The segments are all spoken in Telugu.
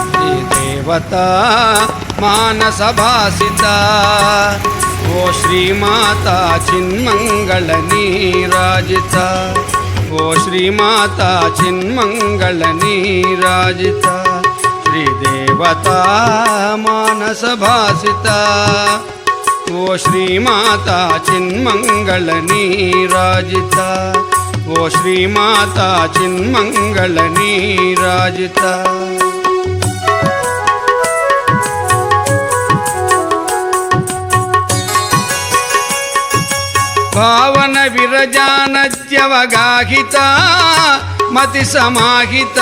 శ్రీ దేవత ఓ శ్రీమాత చిన్మంగళ నీరాజిత ఓ శ్రీమాత చిన్మంగళ నీరాజిత. శ్రీ దేవత మానస భాసిత ఓ శ్రీమాత చిన్మంగళ నీరాజిత ఓ శ్రీమాత చిన్మంగళ నీరాజిత భావన విరజానద్యవగాహిత మతి సమాహిత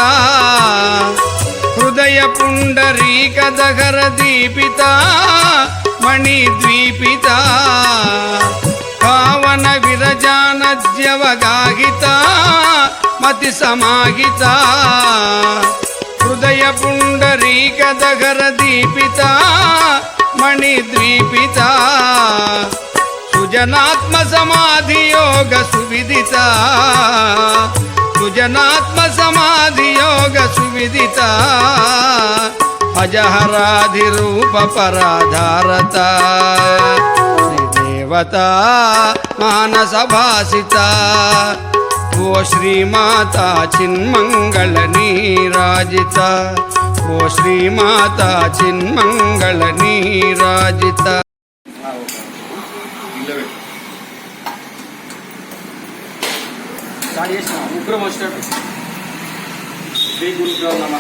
హృదయ పుండరీక దహర దీపిత మణిద్వీపిత భావన విరజానద్యవగాహిత మతి సమాహిత హృదయ పుండరీక దహర దీపిత మణిద్వీపిత సుజనాత్మ సమాధి యోగ సువిదిత. సుజనాత్మ సమాధి యోగ విదిత. అజహరాధి రూప పరాధారత. శ్రీదేవత మానసభాసిత ఓ శ్రీమాత చిన్మంగళ నీరాజిత. ఓ శ్రీమాత చిన్మంగళ నీరాజిత. ఉగ్రం వచ్చినట్టు. శ్రీ గురుభ్యో నమ.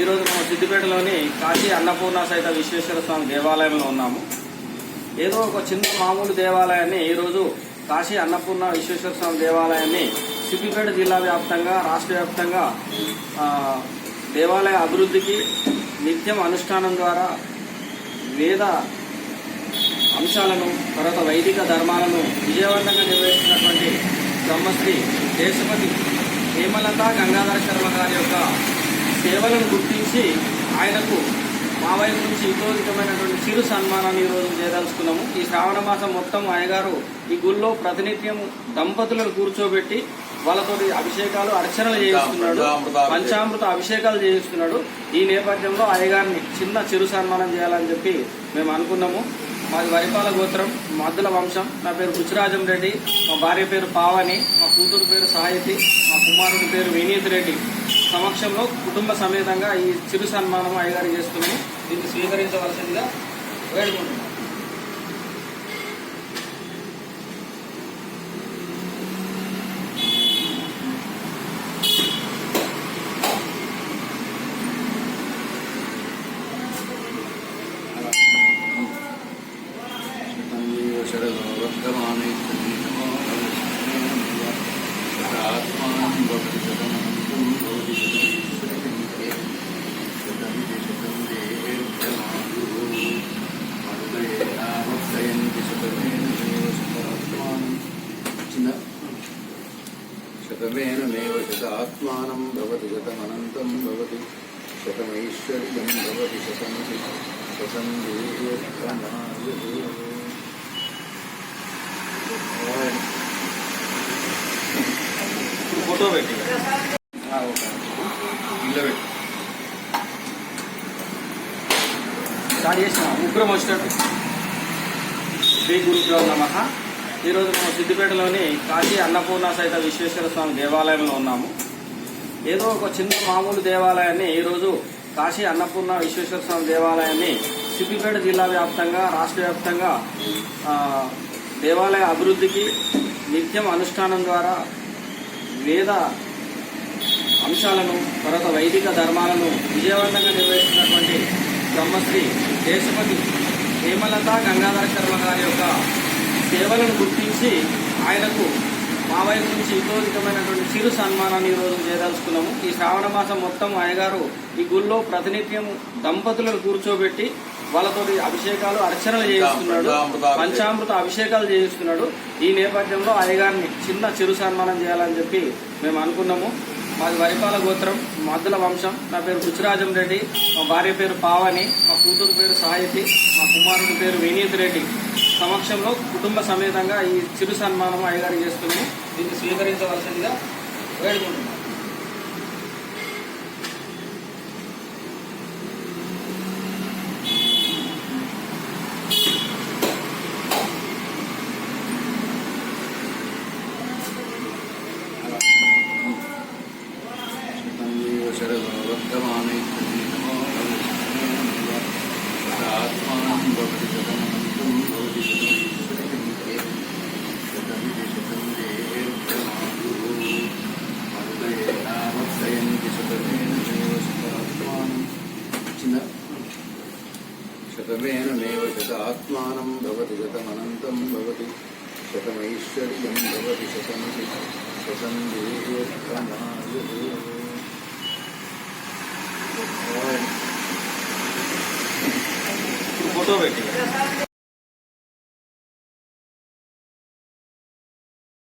ఈరోజు మనం సిద్దిపేటలోని కాశీ అన్నపూర్ణ సహిత విశ్వేశ్వర స్వామి దేవాలయంలో ఉన్నాము. ఏదో ఒక చిన్న మామూలు దేవాలయాన్ని ఈరోజు కాశీ అన్నపూర్ణ విశ్వేశ్వర స్వామి దేవాలయాన్ని సిద్దిపేట జిల్లా వ్యాప్తంగా రాష్ట్ర వ్యాప్తంగా దేవాలయ అభివృద్ధికి నిత్యం అనుష్ఠానం ద్వారా వేద అంశాలను తర్వాత వైదిక ధర్మాలను విజయవంతంగా నిర్వహిస్తున్నటువంటి బ్రహ్మశ్రీ దేశపతి హేమలత గంగాధర శర్మ గారి యొక్క సేవలను గుర్తించి ఆయనకు మా వైపు నుంచి ఇతోదితమైనటువంటి చిరు సన్మానాన్ని ఈరోజు చేయదలుచుకున్నాము. ఈ శ్రావణ మాసం మొత్తం అయ్యగారు ఈ గుళ్ళో ప్రతినిత్యం దంపతులను కూర్చోబెట్టి వాళ్ళతోటి అభిషేకాలు అర్చనలు చేయిస్తున్నాడు. పంచామృత అభిషేకాలు చేయిస్తున్నాడు. ఈ నేపథ్యంలో అయ్యగారిని చిన్న చిరు సన్మానం చేయాలని చెప్పి మేము అనుకున్నాము. మాది వరిపాల గోత్రం మద్దుల వంశం. నా పేరు బుచ్చిరాజం రెడ్డి. మా భార్య పేరు పావని. మా కూతురు పేరు సాహితి. మా కుమారుడి పేరు వినీత్ రెడ్డి. సమక్షంలో కుటుంబ సమేతంగా ఈ చిరు సన్మానం అయ్యగారు చేస్తున్నాయి దీన్ని స్వీకరించవలసిందిగా వేడుకుంటున్నాం శతమేనమేవ శతాత్మానం భవతి శతమనంతం భవతి శతమైశ్వర్యం భవతి శతమతి శతం ఫోటో పెట్టి. ఇల్లు పెట్టు. స్టార్ట్ చేసిన ముగ్గురం వచ్చినట్టు. శ్రీ గురుభ్యో నమ. ఈరోజు మనం సిద్దిపేటలోని కాశీ అన్నపూర్ణ సహిత విశ్వేశ్వర స్వామి దేవాలయంలో ఉన్నాము. ఏదో ఒక చిన్న మామూలు దేవాలయాన్ని ఈరోజు కాశీ అన్నపూర్ణ విశ్వేశ్వర స్వామి దేవాలయాన్ని సిద్దిపేట జిల్లా వ్యాప్తంగా రాష్ట్ర వ్యాప్తంగా దేవాలయ అభివృద్ధికి నిత్యం అనుష్ఠానం ద్వారా వేద అంశాలను తర్వాత వైదిక ధర్మాలను విజయవంతంగా నిర్వహిస్తున్నటువంటి బ్రహ్మశ్రీ దేశపతి హేమలత గంగాధర శర్మ గారి యొక్క సేవలను గుర్తించి ఆయనకు మా వైపు నుంచి ఇతోదితమైనటువంటి చిరు సన్మానాన్ని ఈరోజు చేయదలుచుకున్నాము. ఈ శ్రావణ మాసం మొత్తం అయ్యగారు ఈ గుళ్ళో ప్రతినిత్యం దంపతులను కూర్చోబెట్టి వాళ్ళతోటి అభిషేకాలు అర్చనలు చేయిస్తున్నాడు. పంచామృత అభిషేకాలు చేయిస్తున్నాడు. ఈ నేపథ్యంలో అయ్యగారిని చిన్న చిరు సన్మానం చేయాలని చెప్పి మేము అనుకున్నాము. మాది వరిపాల గోత్రం మద్దుల వంశం. నా పేరు బుచ్చిరాజం రెడ్డి. మా భార్య పేరు పావని. మా కూతురు పేరు సాహితి. మా కుమారుడి పేరు వినీత్ రెడ్డి. సమక్షంలో కుటుంబ సమేతంగా ఈ చిరు సన్మానం అయ్యగారు చేస్తున్నాము. దీన్ని స్వీకరించవలసిందిగా వేడుకుంటున్నాం శతంజీవ శరదవర్ధమానే నమో ఆత్మానం భవతి శతమంతం భవతి శతమైశ్వర్యంతే శతమితి శతం దేర్ఘమాయు మరుదయేనామత్సయంతి శతమేన దేవ శతాత్మానం చిన్న శతమేనమేవ శత ఆత్మానం భవతి శతమనంతం భవతి శతమైశ్వర్యం భవతి శతమితి శతం దీర్ఘమాయు ఫోటో పెట్టి